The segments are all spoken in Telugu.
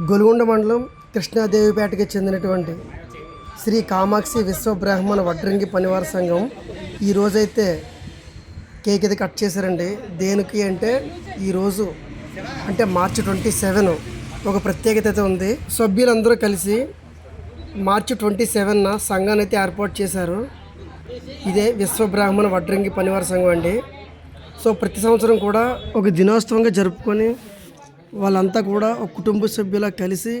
గొలుగొండ మండలం కృష్ణాదేవిపేటకి చెందినటువంటి శ్రీ కామాక్షి విశ్వబ్రాహ్మణ వడ్రంగి పనివార సంఘం ఈరోజైతే కేక్ అయితే కట్ చేశారండి. దేనికి అంటే ఈరోజు అంటే మార్చి ట్వంటీ సెవెన్ ఒక ప్రత్యేకత అయితే ఉంది. సభ్యులందరూ కలిసి మార్చి ట్వంటీ సెవెన్న సంఘాన్ని అయితే ఏర్పాటు చేశారు. ఇదే విశ్వబ్రాహ్మణ వడ్రంగి పనివార సంఘం అండి. సో ప్రతి సంవత్సరం కూడా ఒక దినోత్సవంగా జరుపుకొని వాళ్ళంతా కూడా ఒక కుటుంబ సభ్యులా కలిసి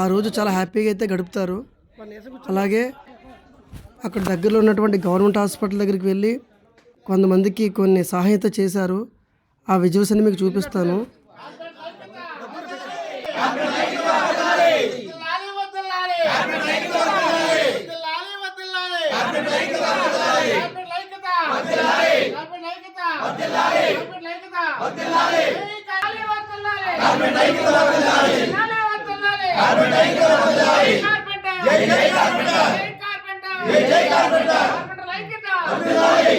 ఆ రోజు చాలా హ్యాపీగా అయితే గడుపుతారు. అలాగే అక్కడ దగ్గరలో ఉన్నటువంటి గవర్నమెంట్ హాస్పిటల్ దగ్గరికి వెళ్ళి కొంతమందికి కొన్ని సహాయత చేశారు. ఆ విజువల్స్ అన్ని మీకు చూపిస్తాను. వదలాలి కార్పెట్ లైకత వదలాలి కాలి వదలాలి కార్పెట్ లైకత వదలాలి కార్పెట్ జై జై కార్పెట్ జై కార్పెట్ జై జై కార్పెట్ కార్పెట్ లైకత వదలాలి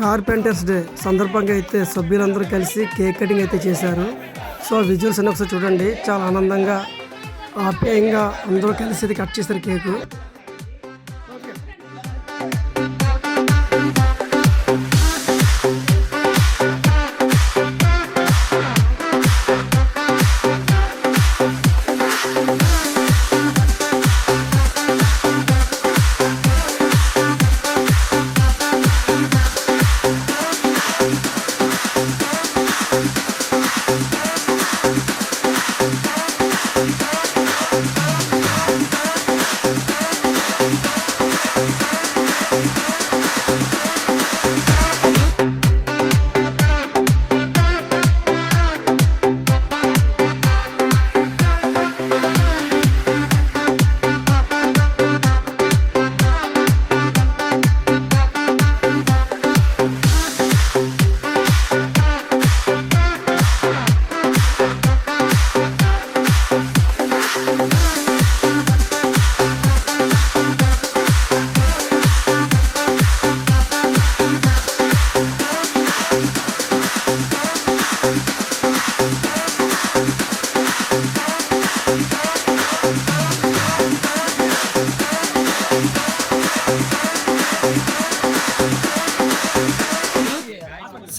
కార్పెంటర్స్ డే సందర్భంగా అయితే సభ్యులందరూ కలిసి కేక్ కటింగ్ అయితే చేశారు. సో విజువల్స్ అన్ని ఒకసారి చూడండి. చాలా ఆనందంగా ఆప్యాయంగా అందరూ కలిసి అయితే కట్ చేశారు కేకు.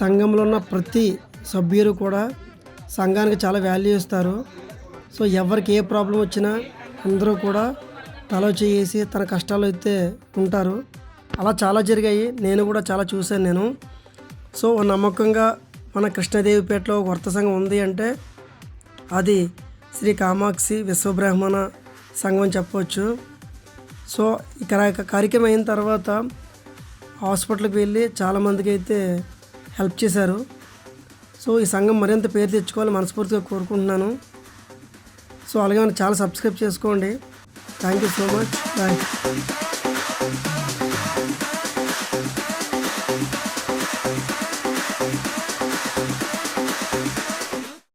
సంఘంలో ఉన్న ప్రతి సభ్యులు కూడా సంఘానికి చాలా వాల్యూ ఇస్తారు. సో ఎవరికి ఏ ప్రాబ్లం వచ్చినా అందరూ కూడా తలో చేసి తన కష్టాలు అయితే ఉంటారు. అలా చాలా జరిగాయి. నేను కూడా చాలా చూశాను నేను. సో నమ్మకంగా మన కృష్ణదేవిపేటలో ఒక వర్త సంఘం ఉంది అంటే అది శ్రీ కామాక్షి విశ్వబ్రాహ్మణ సంఘం అని చెప్పవచ్చు సో ఇక్కడ కార్యక్రమం అయిన తర్వాత హాస్పిటల్కి వెళ్ళి చాలామందికి అయితే హెల్ప్ చేశారు. సో ఈ సంఘం మరింత పేరు తెచ్చుకోవాలని మనస్ఫూర్తిగా కోరుకుంటున్నాను. సో అలాగే మనం చాలా సబ్స్క్రైబ్ చేసుకోండి. Thank you so much. Bye.